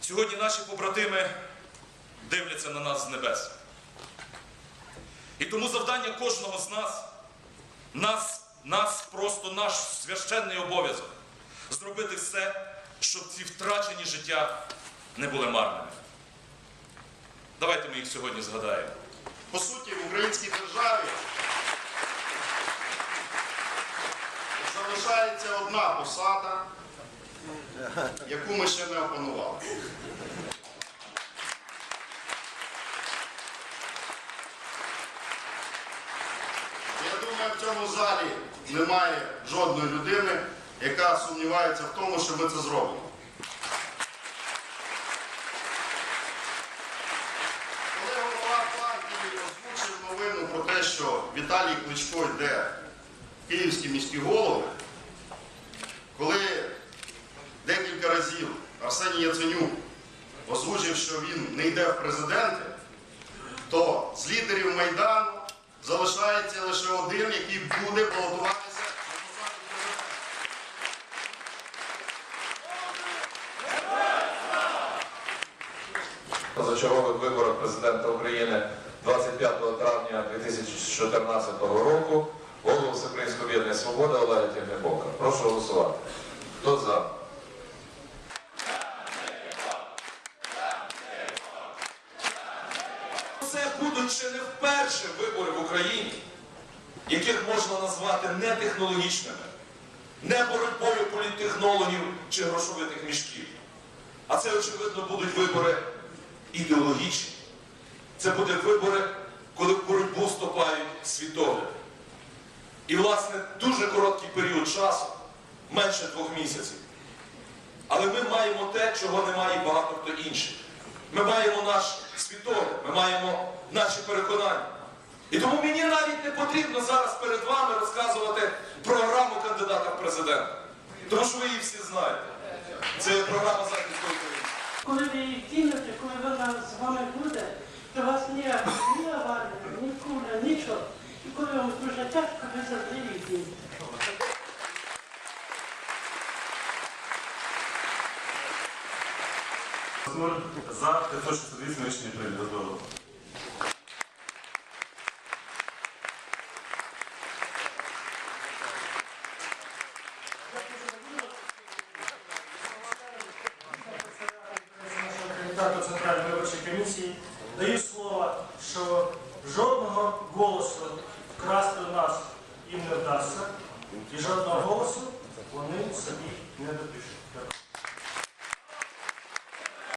Сьогодні наші побратими дивляться на нас з небес. І тому завдання кожного з нас, нас, нас просто наш священний обов'язок зробити все, щоб ці втрачені життя не були марними. Давайте ми їх сьогодні згадаємо. По суті, в українській державі залишається одна посада, яку ми ще не опанували. Я думаю, в цьому залі немає жодної людини, яка сумнівається в тому, що ми це зробимо. Коли голова партії озвучив новину про те, що Віталій Кличко йде київські міські голови, коли декілька разів Арсеній Яценюк озвучив, що він не йде в президенти, то з лідерів Майдану залишається лише один, який буде балотуватися позачергових виборах президента України 25 травня 2014 року голову Всеукраїнського об'єднання Свобода Олега Тягнебока. Прошу голосувати. Хто за? Це будуть ще не вперше вибори в Україні, яких можна назвати не технологічними, не боротьбою політтехнологів чи грошовитих мішків. А це, очевидно, будуть вибори ідеологічні. Це будуть вибори, коли в боротьбу вступають світогляди. І, власне, дуже короткий період часу, менше двох місяців. Але ми маємо те, чого не має багато хто інший. Ми маємо наш світогляд, ми маємо наші переконання. І тому мені навіть не потрібно зараз перед вами розказувати програму кандидата в президенти. Тому що ви її всі знаєте. Це програма Західної України. Коли ви її кинете, коли вона з вами буде, За 568 рішення прийнято. Здорово. Центральної даю слово, що жодного голосу вкрасти у нас їм не вдасться, і жодного голосу вони собі не допишуть.